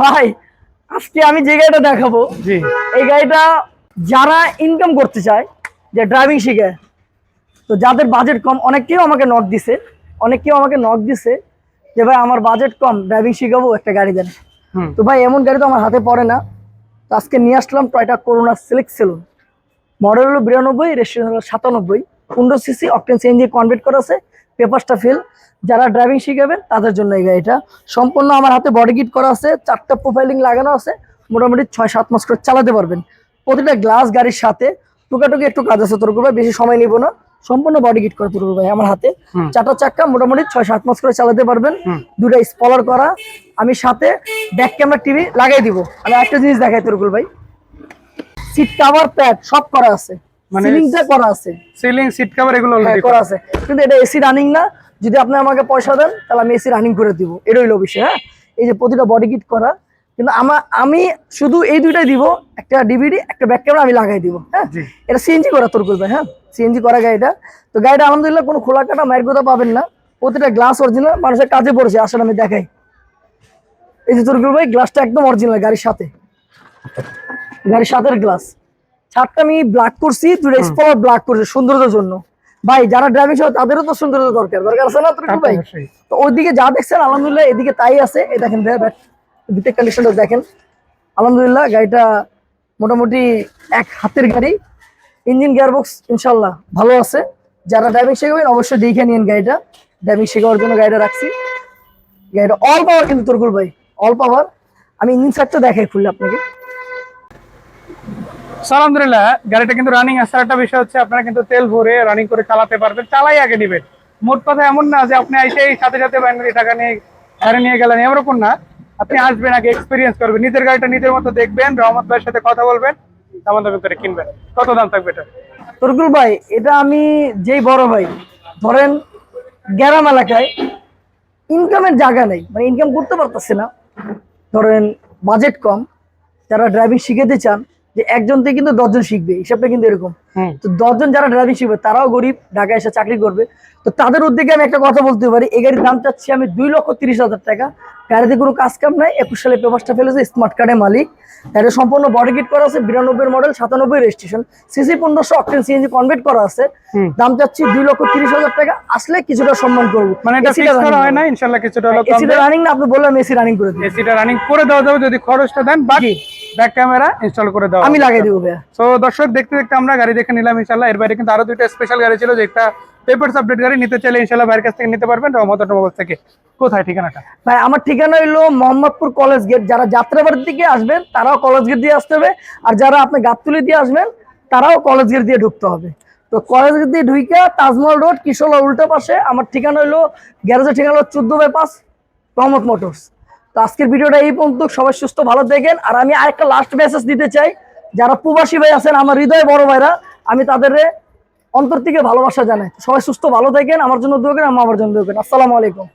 ভাই আজকে আমি যে গাড়িটা দেখাবো জি। এই গাড়িটা যারা ইনকাম করতে চায় যে ড্রাইভিং শিখে তো যাদের বাজেট কম অনেকেও আমাকে নক দিছে অনেকেও আমাকে নক দিছে যে ভাই আমার বাজেট কম ড্রাইভিং শিখাবো একটা গাড়ি দেন। তো ভাই এমন গাড়ি তো আমার হাতে পড়ে না। তো আজকে নিয়ে আসলাম Toyota Corona select saloon model হলো বিরানব্বই রেস্টুরেন্ট হলো সাতানব্বই। পনেরো সিসি অকটেন সিএনজি কনভার্ট করা আছে। পেপারসটা ফিল। যারা ড্রাইভিং শিখাবেন তাদের জন্য এই গাড়িটা। সম্পূর্ণ আমার হাতে বডি কিট করা আছে চারটা প্রোফাইলিং লাগানো আছে। মোটামুটি ছয় সাত মাস করে চালাতে পারবেন। প্রতিটা গ্লাস গাড়ির সাথে টুকাটুকি একটু কাজ আছে তোর ভাই বেশি সময় নিব না। সম্পূর্ণ বডি কিট করে তোর ভাই আমার হাতে। চারটা চাক্কা মোটামুটি ছয় সাত মাস করে চালাতে পারবেন। দুটা স্পলার করা। আমি সাথে ব্যাক ক্যামেরা টিভি লাগাই দিব। আমি একটা জিনিস দেখাই তোরকুল ভাই। সিট কাভার প্যাড সব করা আছে। মানে- সিলিংটা করা আছে। সিলিং সিট কভার এগুলো হ্যাঁ অলরেডি করা আছে। কিন্তু এটা এসি রানিং না। যদি আপনি আমাকে পয়সা দেন তাহলে আমি এসি রানিং করে দিব। এটা হইল বিষয় হ্যাঁ? এই যে প্রতিটা বডি কিট করা কিন্তু আমার আমি শুধু এই দুইটাই দিব। একটা ডিভিডি একটা ব্যাক ক্যামেরা আমি লাগাই দিব হ্যাঁ? এটা সিএনজি করা তোর করবে হ্যাঁ? সিএনজি করা গাড়িটা তো গাড়িটা আলহামদুলিল্লাহ কোনো খোলা কাটা মায়ের কথা পাবেন না। প্রতিটা গ্লাস অরিজিনাল মানুষের কাজে পড়েছে আসলে আমি দেখাই। এই যে তোর ভাই গ্লাসটা একদম অরিজিনাল গাড়ির সাথে। গাড়ির সাথের গ্লাস ছাদটা আমি ব্ল্যাক করছি দুটো স্পট ব্ল্যাক করছি সৌন্দর্যের জন্য। ভাই যারা ড্রাইভিং সহ তাদেরও তো সৌন্দর্য দরকার। দরকার আছে না তোর ভাই? তো ওইদিকে যা দেখছেন আলহামদুলিল্লাহ এদিকে তাই আছে। এই দেখেন ভিতরে কন্ডিশনটা দেখেন। আলহামদুলিল্লাহ গাড়িটা মোটামুটি এক হাতের গাড়ি। ইঞ্জিন গিয়ারবক্স ইনশাল্লাহ ভালো আছে। যারা ড্রাইভিং শেখাবেন অবশ্যই দেখে নিন গাড়িটা। ড্রাইভিং শেখাবার জন্য গাড়িটা রাখছি। গাড়িটা অল পাওয়ার কিন্তু তোরকুল ভাই। অল পাওয়ার আমি ইঞ্জিন সাইডটা দেখাই খুললে আপনাকে। So, আলহামদুলিল্লাহ গাড়িটা কিন্তু রানিং আছে। একটা বিষয় হচ্ছে আপনারা কিন্তু তেল ভরে রানিং করে চালাতে পারবেন। চালাই আগে নেবেন মোট কথা এমন না যে আপনি এসেই সাথে সাথে ব্যাংকের টাকা নিয়ে গাড়ি নিয়ে গেলেন এরকম না। আপনি আসবেন আগে এক্সপিরিয়েন্স করবেন। নিজের গাড়িটা নিজের মতো দেখবেন রহমত ভাইয়ের সাথে কথা বলবেন দাম দাম করে কিনবেন। কত দাম থাকবে এটা? তরকুল ভাই এটা আমি যেই বড় ভাই ধরেন গ্রাম এলাকায় ইনকামের জায়গা নেই। মানে ইনকাম করতে পারতেছে না। ধরেন বাজেট কম যারা ড্রাইভিং শিখাতে চান যে একজন থেকে কিন্তু দশজন শিখবে হিসাবটা কিন্তু এরকম। তো দশজন যারা ড্রাইভিং শিখবে তারাও গরিব ঢাকায় এসে চাকরি করবে। তো তাদের উদ্যোগে আমি একটা কথা বলতে পারি এই গাড়ির দাম চাচ্ছি আমি দুই লক্ষ তিরিশ হাজার টাকা। গাড়িতে কোনো কাজ কাম নাই একুশ সালে পেপারসটা ফেলেছে স্মার্ট কার্ডের মালিক। গাড়ি সম্পূর্ণ বডি কিট করা আছে বিরানব্বই মডেল সাতানব্বই রেজিস্ট্রেশন সিসি পনেরোশো অক্টেন সিএনজি কনভার্ট করা আছে। দাম চাচ্ছি দুই লক্ষ তিরিশ হাজার টাকা আসলে কিছুটা সম্মান করব। মানে হয় না ইনশাল্লাহ কিছুটা এসিটা রানিং না আপনি বললাম এসি রানিং করে এসিটা রানিং করে দেওয়া যাবে যদি খরচটা দেন বাকি ব্যাক ক্যামেরা ইনস্টল করে দেওয়া আমি লাগিয়ে দিব তো দর্শক দেখতে দেখতে আমরা গাড়ি দেখে নিলাম ইনশাল্লাহ। এর বাইরে কিন্তু আরও দুইটা স্পেশাল গাড়ি ছিল যে একটা পেপারস আপডেট গাড়ি নিতে চাইলে ইনশাল্লাহ বাইরের কাছ থেকে নিতে পারবেন রহমত অটোমোবাইল থেকে। কোথায় ঠিকানাটা? ভাই, আমার ঠিকানা হইল মোহাম্মদপুর কলেজ গেট। যারা যাত্রাবাড়ির দিকে আসবেন, তারাও কলেজ গেট দিয়ে আসতে হবে। আর যারা আপনি গাবতুলি দিয়ে আসবেন, তারাও কলেজ গেট দিয়ে ঢুকতে হবে। তো কলেজ গেট দিয়ে ঢুইকা তাজমহল রোড কিশোলা উল্টো পাশে। আমার ঠিকানা হইল গ্যারেজের ঠিকানা হলো চোদ্দ বাই পাঁচ রহমত মোটরস। তো আজকের ভিডিওটা এই পর্যন্ত। সবাই সুস্থ, ভালো দেখেন আর আমি আরেকটা লাস্ট মেসেজ দিতে চাই। যারা প্রবাসী ভাই আছেন, আমার হৃদয় বড় ভাইরা, আমি তাদের অন্তর থেকে ভালোবাসা জানাই। সবাই সুস্থ, ভালো থাকেন। আমার জন্য দোয়া করেন, আমার জন্য দোয়া আসসালামু আলাইকুম।